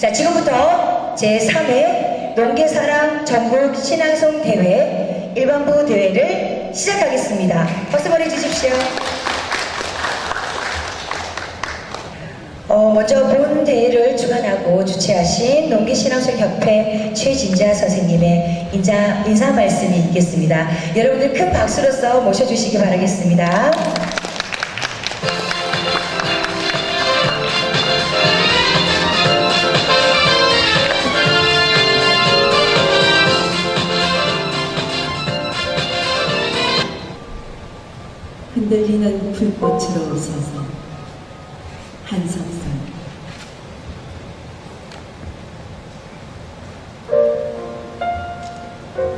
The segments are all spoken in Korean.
자, 지금부터 제3회 농계사랑 전국 신앙송 대회 일반부 대회를 시작하겠습니다. 박수 보내주십시오. 어, 먼저 본 대회를 주관하고 주최하신 농기신앙송협회 최진자 선생님의 인자, 인사 말씀이 있겠습니다. 여러분들 큰 박수로서 모셔주시기 바라겠습니다. 흔들리는 불꽃으로 서서 한석선.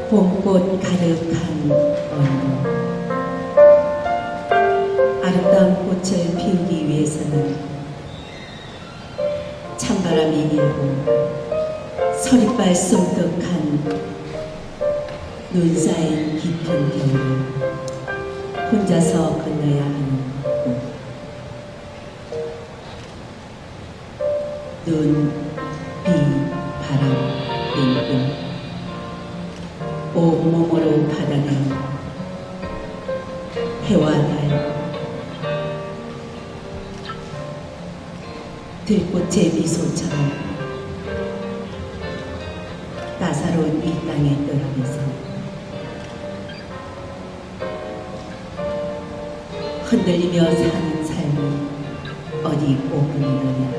봄꽃 가득한 언덕 아름다운 꽃을 피우기 위해서는 찬바람이 일고 서리빨 쏨득한 눈 쌓인 깊은 겨울을 혼자서 건너야 하는 곳. 눈, 비, 바람, 빙빙 온몸으로 받아낸 해와 달 들꽃의 미소처럼 따사로운 이 땅에 떨어져서 흔들리며 사는 삶이 어디 오분이느냐?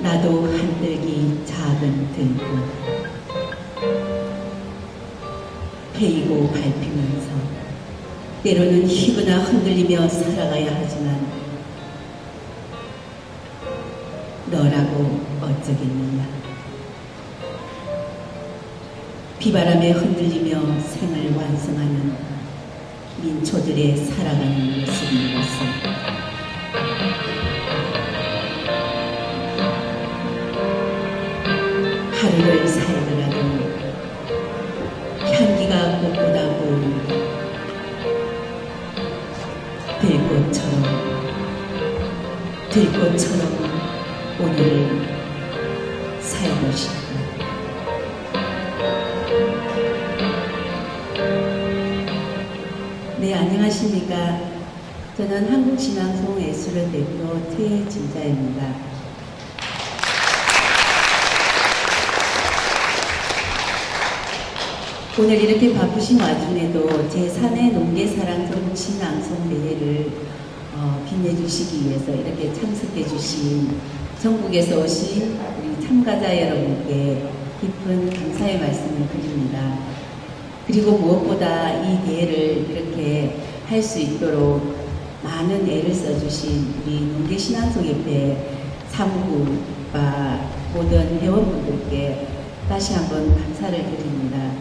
나도 한들기 작은 들꽃 베이고 밟히면서 때로는 휘거나 흔들리며 살아가야 하지만 너라고 어쩌겠느냐 비바람에 흔들리며 생을 완성하는 민초들의 살아가는 것을 하루를 살더라도 향기가 꽃보다고 들꽃처럼 들꽃처럼 네, 안녕하십니까. 저는 한국신앙송 예술원 대표 최진자입니다. 오늘 이렇게 바쁘신 와중에도 제 3회 농계사랑 정신앙송 대회를 어, 빛내주시기 위해서 이렇게 참석해 주신 전국에서 오신 우리 참가자 여러분께 깊은 감사의 말씀을 드립니다. 그리고 무엇보다 이 대회를 이렇게 할 수 있도록 많은 애를 써주신 우리 농계신앙송협회 사무국과 모든 회원분들께 다시 한번 감사를 드립니다.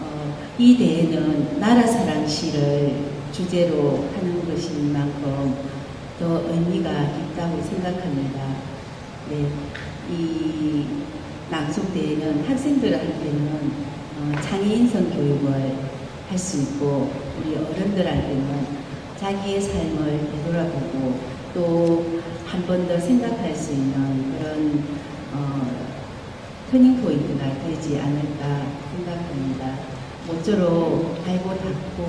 어, 이 대회는 나라 사랑 시를 주제로 하는 것인 만큼 더 의미가 있다고 생각합니다. 네, 이 낭송대회는 학생들한테는 어, 장애인성 교육을 할 수 있고 우리 어른들한테는 자기의 삶을 되돌아보고 또 한 번 더 생각할 수 있는 그런 어, 터닝 포인트가 되지 않을까 생각합니다. 모쪼록 갈고 닦고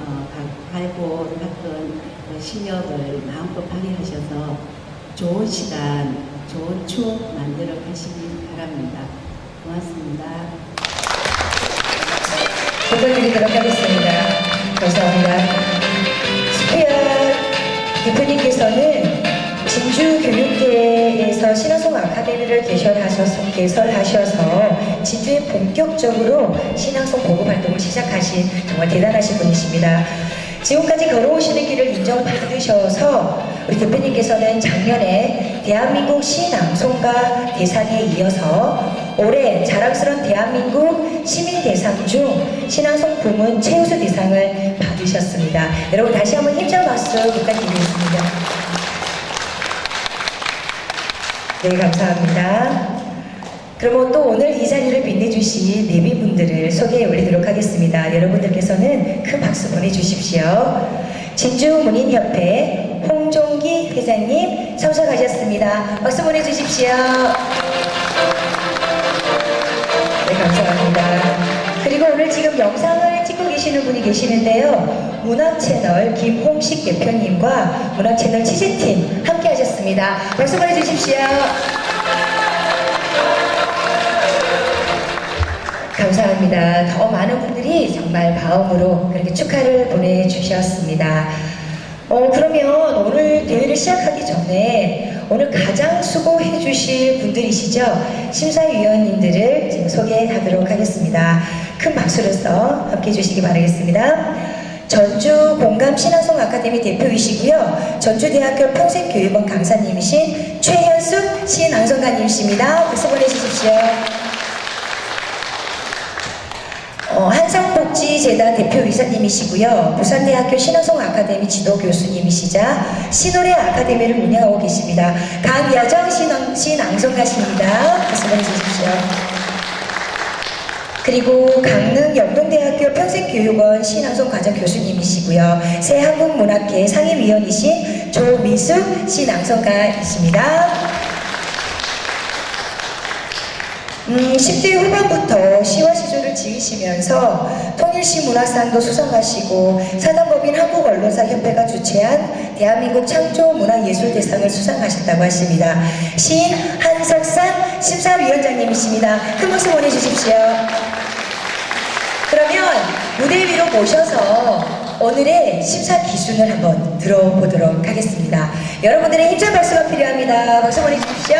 어, 가- 갈고 닦은 그 실력을 마음껏 발휘하셔서 좋은 시간, 좋은 추억 만들어 가시기 바랍니다. 고맙습니다. 부탁드리도록 하겠습니다. 감사합니다. 스페어 대표님께서는 진주교육대에서 신화송 아카데미를 개설하셔서, 개설하셔서 진주에 본격적으로 신앙송 보급 활동을 시작하신 정말 대단하신 분이십니다. 지금까지 걸어오시는 길을 인정받으셔서 우리 대표님께서는 작년에 대한민국 신앙송가 대상에 이어서 올해 자랑스러운 대한민국 시민 대상 중 신앙송 부문 최우수 대상을 받으셨습니다. 여러분 다시 한번 힘찬 박수 부탁드리겠습니다. 네, 감사합니다. 그러면 또 오늘 이 자리를 빛내주신 네비분들을 소개해 올리도록 하겠습니다. 여러분들께서는 큰 박수 보내주십시오. 진주문인협회 홍 이은식 회장님 참석하셨습니다. 박수 보내주십시오. 네, 감사합니다. 그리고 오늘 지금 영상을 찍고 계시는 분이 계시는데요. 문화채널 김홍식 대표님과 문화채널 취재팀 함께 하셨습니다. 박수 보내주십시오. 감사합니다. 더 많은 분들이 정말 마음으로 그렇게 축하를 보내주셨습니다. 어, 그러면 오늘 대회를 시작하기 전에 오늘 가장 수고해 주실 분들이시죠? 심사위원님들을 지금 소개하도록 하겠습니다. 큰 박수로서 함께 해 주시기 바라겠습니다. 전주 공감 신앙송 아카데미 대표이시고요. 전주대학교 평생교육원 강사님이신 최현숙 신앙송가님이십니다. 박수 보내주십시오. 어, 한성복지재단 대표이사님이시고요. 부산대학교 신화송 아카데미 지도 교수님이시자 신호래 아카데미를 운영하고 계십니다. 강여정 신앙, 신앙송가십니다. 박수 보내주십시오. 그리고 강릉 영동대학교 평생교육원 신앙송 과정 교수님이시고요. 새한국문학회 상임위원이신 조미숙 신앙송가이십니다. 음, 10대 후반부터 시와 시조를 지으시면서 통일시 문화상도 수상하시고 사단법인 한국언론사협회가 주최한 대한민국 창조문화예술대상을 수상하셨다고 하십니다. 시인 한석산 심사위원장님이십니다. 큰 박수 보내주십시오. 그러면 무대 위로 모셔서 오늘의 심사 기준을 한번 들어보도록 하겠습니다. 여러분들의 힘찬 박수가 필요합니다. 박수 보내주십시오.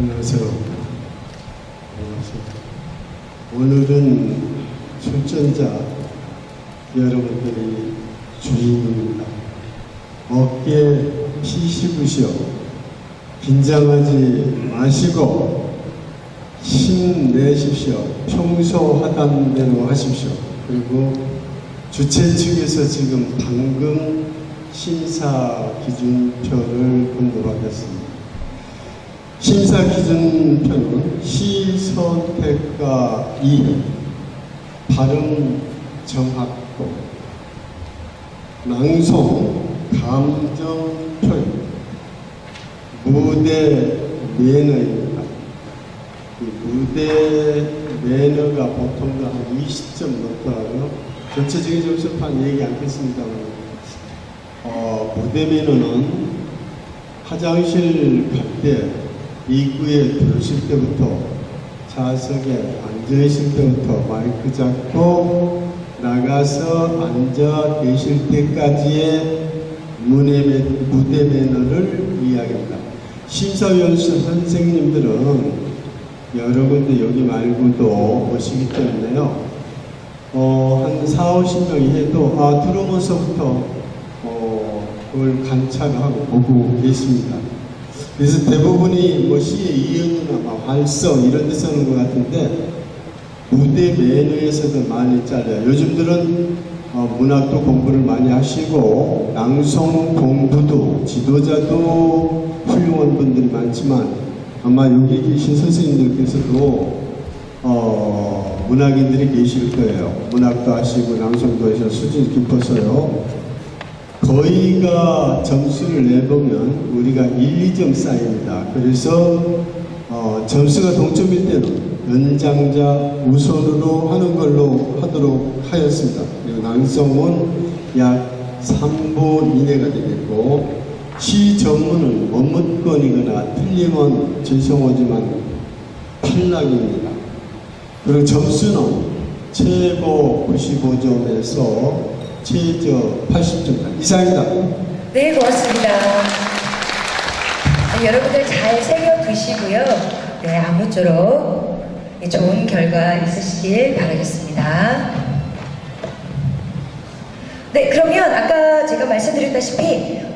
안녕하세요. 안녕하세요. 오늘은 출전자 여러분들이 주인공입니다. 어깨 피시부시오. 긴장하지 마시고 힘내십시오. 평소 하던 대로 하십시오. 그리고 주최 측에서 지금 방금 심사 기준표를 공급하겠습니다. 심사 기준표는 시 선택과 이 발음 정확도 낭송 감정 표현 무대 매너입니다. 이 무대 매너가 보통 한 20점 넘더라고요. 전체적인 점수판 얘기 않겠습니다만 어, 무대 매너는 화장실 갈 때 입구에 들어오실 때부터 좌석에 앉으실 때부터 마이크 잡고 나가서 앉아 계실 때까지의 무대, 매, 무대 매너를 이야기합니다. 심사위원 선생님들은 여러 군데 여기 말고도 오시기 때문에요. 어, 한 4, 50명이 해도 아, 들어오면서부터 어, 그걸 관찰하고 보고 계십니다. 그래서 대부분이 뭐 시의 이연이나 막 활성 이런 데 쓰는 것 같은데 무대 매너에서도 많이 잘려요. 요즘들은 어, 문학도 공부를 많이 하시고 낭송 공부도 지도자도 훌륭한 분들이 많지만 아마 여기 계신 선생님들께서도 어, 문학인들이 계실 거예요. 문학도 하시고 낭송도 하셔서 수준이 깊어서요. 거의가 점수를 내보면 우리가 1, 2점 쌓입니다. 그래서 어, 점수가 동점일 때는 연장자 우선으로 하는 걸로 하도록 하였습니다. 그리고 낭송은 약 3보 이내가 되겠고 시 전문은 원문권이거나 틀리면 죄송하지만 탈락입니다. 그리고 점수는 최고 95점에서 최저 80점 이상입니다. 네, 고맙습니다. 네, 여러분들 잘 새겨두시고요. 네, 아무쪼록 좋은 결과 있으시길 바라겠습니다. 네, 그러면 아까 제가 말씀드렸다시피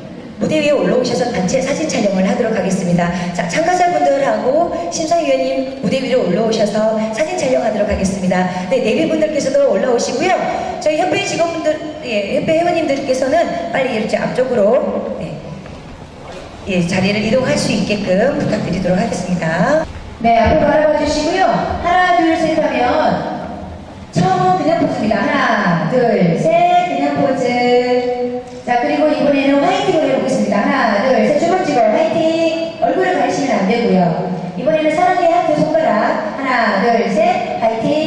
무대 위에 올라오셔서 단체 사진 촬영을 하도록 하겠습니다. 자, 참가자분들하고 심사위원님 무대 위로 올라오셔서 사진 촬영하도록 하겠습니다. 네, 내비분들께서도 올라오시고요. 저희 협회 직원분들, 예, 협회 회원님들께서는 빨리 이렇게 앞쪽으로 네, 예, 자리를 이동할 수 있게끔 부탁드리도록 하겠습니다. 네, 앞으로 바라봐 주시고요. 하나, 둘, 셋 하면 처음은 그냥 포즈입니다. 하나, 둘, 셋, 그냥 포즈. 자, 그리고 이번에는 화이팅을 해 자, 하나, 둘, 셋, 주먹집어 화이팅! 얼굴을 가리시면 안 되고요. 이번에는 사랑의 하트 손가락. 하나, 둘, 셋, 화이팅!